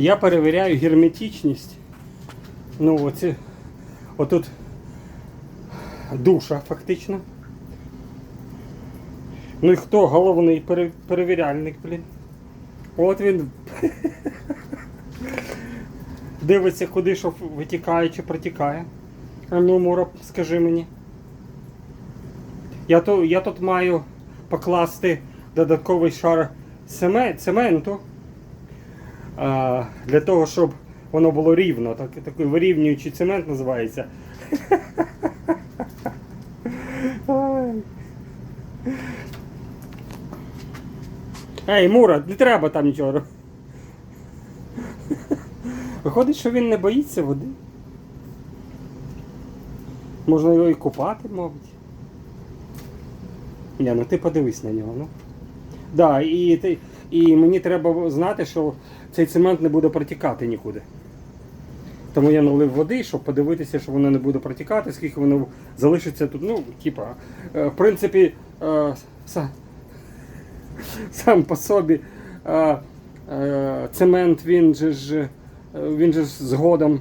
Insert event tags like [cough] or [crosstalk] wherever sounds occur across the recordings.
Я перевіряю герметичність. Ну, оці, отут душа фактично. Ну і хто головний перевіряльник, блін? От він [laughs] дивиться, куди що витікає чи протікає. А ну, Мура, скажи мені. Я, то, я тут маю покласти додатковий шар цементу. Для того, щоб воно було рівно. Так, такий вирівнюючий цемент називається. [laughs] Ей, Мура, не треба там нічого. Виходить, що він не боїться води. Можна його і купати, мабуть. Ні, ну ти подивись на нього, ну. Да, і, і мені треба знати, що цей цемент не буде протікати нікуди. Тому я налив води, щоб подивитися, що воно не буде протікати, скільки воно залишиться тут. Ну, типа, е, в принципі, е, сам по собі е, цемент, він же ж, він же ж згодом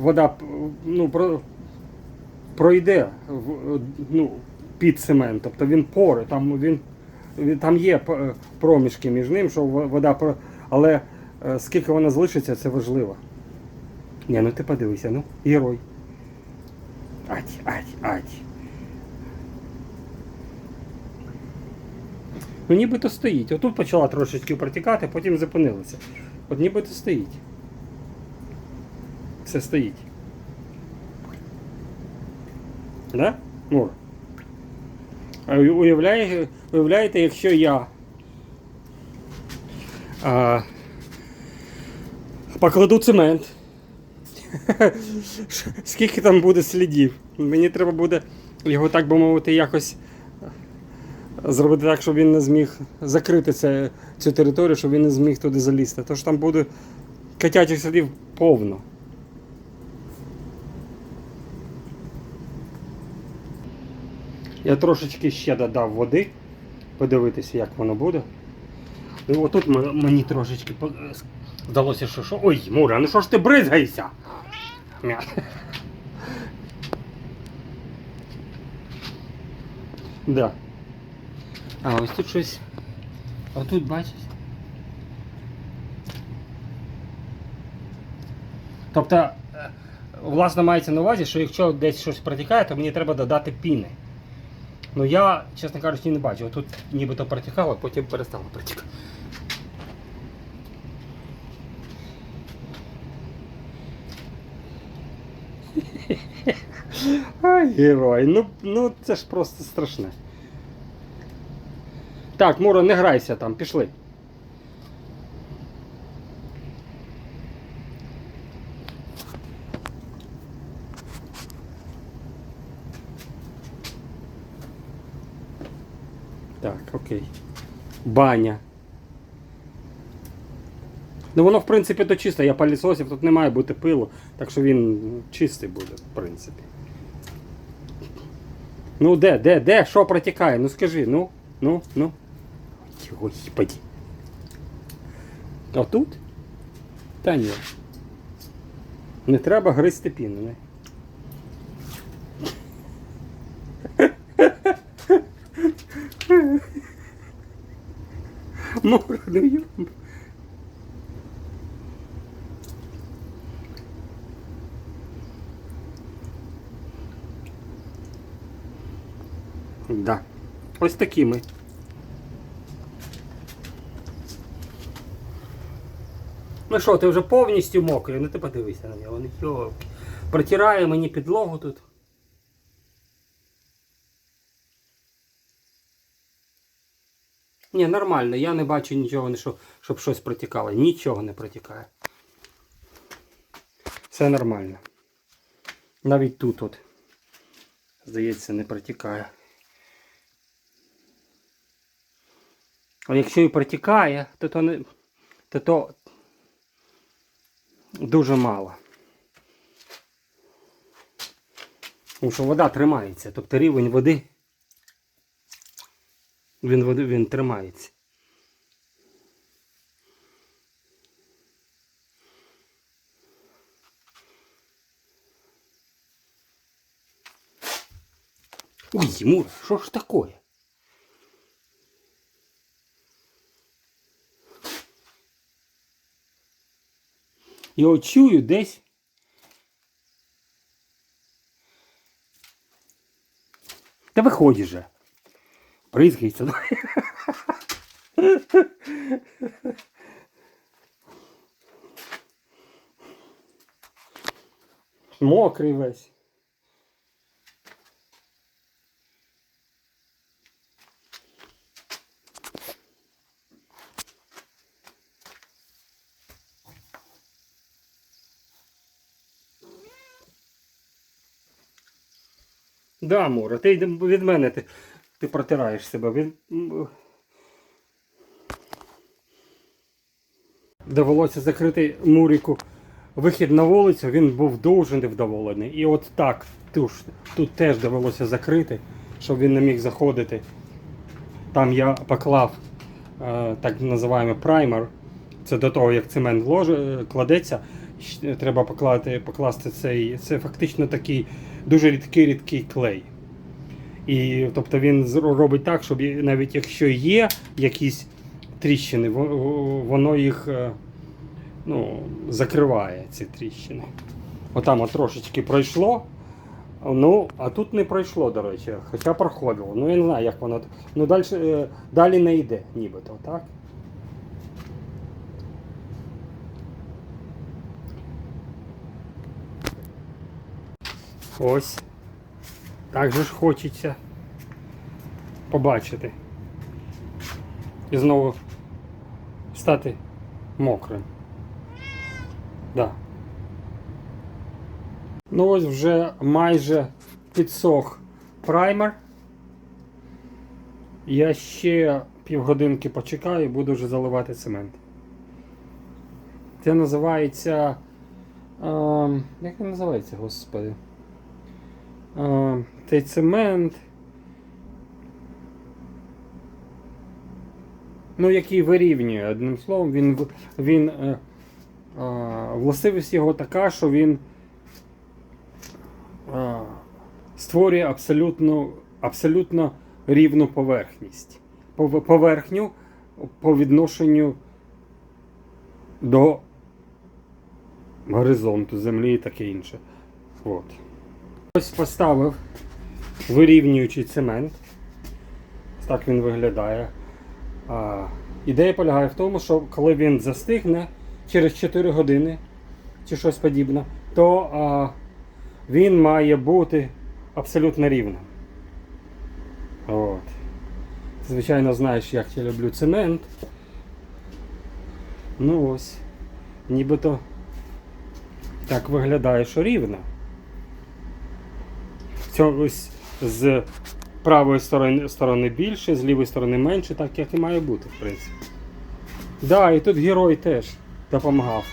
вода ну, пройде ну, під цемент. Тобто він пори, там, він, там є проміжки між ним, що вода про- але е, скільки вона залишиться, це важливо. Ні, ну ти подивися, ну, герой. Ать, ать, ать. Ну нібито стоїть. Отут почала трошечки протікати, потім зупинилася. От нібито стоїть. Все стоїть. Да? Мур? Уявляє, уявляєте, якщо я а, покладу цемент. [laughs] Скільки там буде слідів? Мені треба буде його, так би мовити, якось зробити так, щоб він не зміг закрити це, цю територію, щоб він не зміг туди залізти. Тож там буде котячих слідів повно. Я трошечки ще додав води, подивитися, як воно буде. І отут мені трошечки здалося, що що. Ой, Мура, ну що ж ти бризгаєшся? Мя. Да. А ось тут щось. А тут бачиш. Тобто, е, власне, мається на увазі, що якщо десь щось протікає, то мені треба додати піни. Ну я, чесно кажучи, не бачу. Тут нібито протікало, потім перестало протікати. Ай, герой, ну, ну це ж просто страшне. Так, Муро, не грайся там, пішли. Так, окей. Баня. Ну воно в принципі то чисто, я пилісосив, тут не має бути пилу, так що він чистий буде, в принципі. Ну де, де, де, що протікає? Ну скажи, ну, ну, ну. Ой, Господи. А тут? Та ні. Не треба гризти піну, не? Да. Ось такі ми. Ну що, ти вже повністю мокрий, ну ти подивися на нього, ну йолки. Протирає мені підлогу тут. Ні, нормально, я не бачу нічого, що- щоб щось протікало. Нічого не протікає. Все нормально. Навіть тут от. Здається, не протікає. А якщо і протікає, то то, не, то, то дуже мало. Тому що вода тримається, тобто рівень води він води, він тримається. Ой, Мур, що ж такое? От чую десь. Та виходь же. Призкається. [laughs] Мокрий весь. Да, Мура, ти від мене ти, ти протираєш себе. Від... Довелося закрити Муріку вихід на вулицю, він був дуже невдоволений. І от так тут, тут теж довелося закрити, щоб він не міг заходити. Там я поклав е, так називаємо праймер. Це до того, як цемент ложе, кладеться, треба покласти, покласти цей. Це фактично такий дуже рідкий рідкий клей. І тобто він робить так, щоб навіть якщо є якісь тріщини, во- во- воно їх е, ну, закриває, ці тріщини. Отам от трошечки пройшло. Ну, а тут не пройшло, до речі, хоча проходило. Ну я не знаю, як воно. Ну, далі, е, далі не йде, нібито, так? Ось. Так же ж хочеться побачити. І знову стати мокрим. Да. Ну ось вже майже підсох праймер. Я ще півгодинки почекаю і буду вже заливати цемент. Це називається. ем, як він називається, господи? Цей цемент. Ну, який вирівнює, одним словом, він, він е, властивість його така, що він створює абсолютно, абсолютно рівну поверхність. Поверхню по відношенню до горизонту землі і таке інше. От. Ось поставив вирівнюючий цемент. Так він виглядає. А, ідея полягає в тому, що коли він застигне через 4 години чи щось подібне, то а, він має бути абсолютно рівним. От. Звичайно, знаєш, як я люблю цемент. Ну ось. Нібито так виглядає, що рівно. Ось з правої сторони, сторони більше, з лівої сторони менше, так як і має бути, в принципі. Да, і тут герой теж допомагав.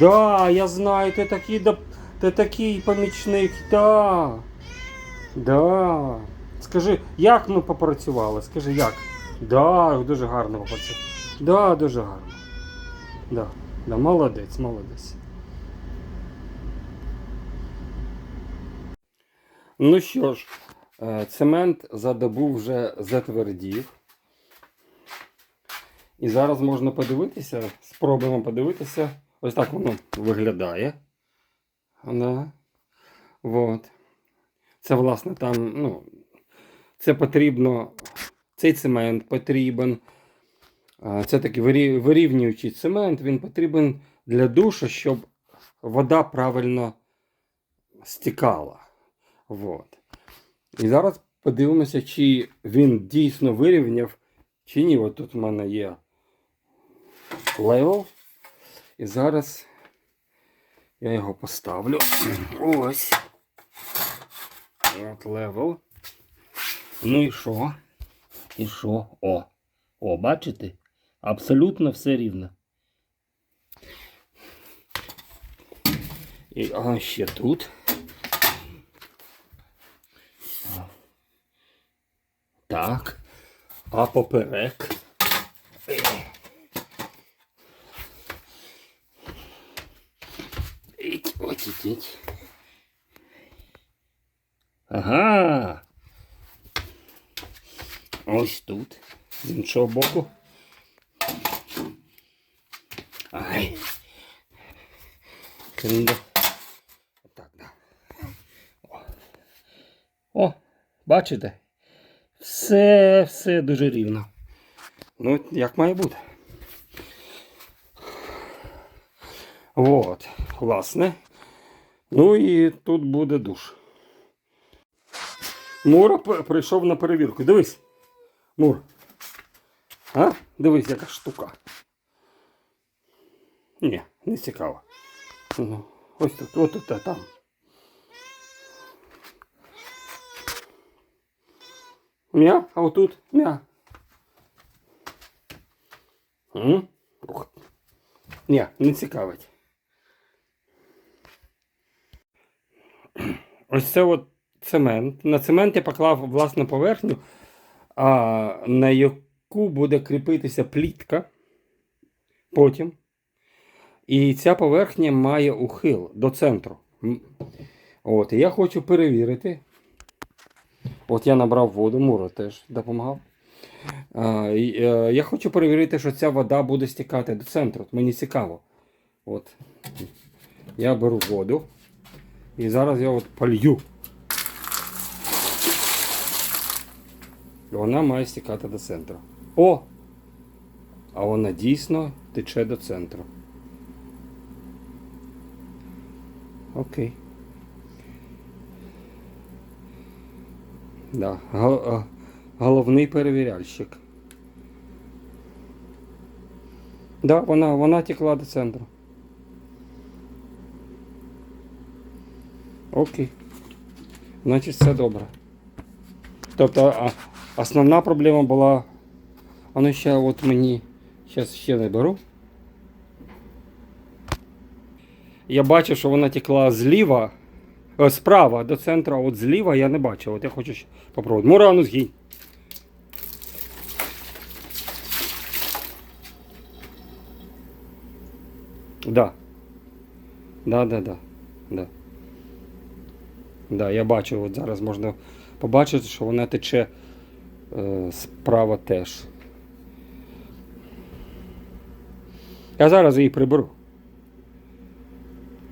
Да, я знаю, ти такий доп... ти такий помічник, да. Да. Скажи, як ми попрацювали? Скажи, як? Да, дуже гарно попрацювали. Да, дуже гарно. Да, да, молодець, молодець. Ну що ж, е, цемент за добу вже затвердів. І зараз можна подивитися, спробуємо подивитися. Ось так воно виглядає. Да. Вот. Це, власне, там, ну, це потрібно, цей цемент потрібен. Це такий вирівнюючий цемент, він потрібен для душу, щоб вода правильно стікала. Вот. І зараз подивимося, чи він дійсно вирівняв, чи ні. От тут в мене є левел. І зараз я його поставлю. Ось. От левел. Ну і що? І що? О. О, бачите? Абсолютно все рівно. І а, ще тут. Так. А поперек. Іть, Ось ідіть. Ага. Ось тут. З іншого боку. Ай. Криндо. Отак, да. О, бачите? Все, все дуже рівно. Ну, як має бути. От, власне. Ну і тут буде душ. Мура прийшов на перевірку. Дивись. Мур. А? Дивись, яка штука. Ні, не цікаво. Ну, ось тут, от тут, там. М'я, а отут м'я. Ні, не цікавить. [clears throat] Ось це от цемент. На цемент я поклав власну поверхню, а, на яку буде кріпитися плітка потім. І ця поверхня має ухил до центру. От, і я хочу перевірити. От я набрав воду, Мура теж допомагав. Е, я хочу перевірити, що ця вода буде стікати до центру. Мені цікаво. От. Я беру воду. І зараз я от полью. Вона має стікати до центру. О! А вона дійсно тече до центру. Окей. Да. Головний перевіряльщик. Да, вона, вона текла до центру. Окей. Значить, все добре. Тобто, основна проблема була. А ну ще от мені. Зараз ще не беру. Я бачив, що вона текла зліва, справа до центру, а от зліва я не бачив. От я хочу ще попробувати. Мура, ну. Да. Да, да, да. Да. Да, я бачу, от зараз можна побачити, що вона тече е, справа теж. Я зараз її приберу.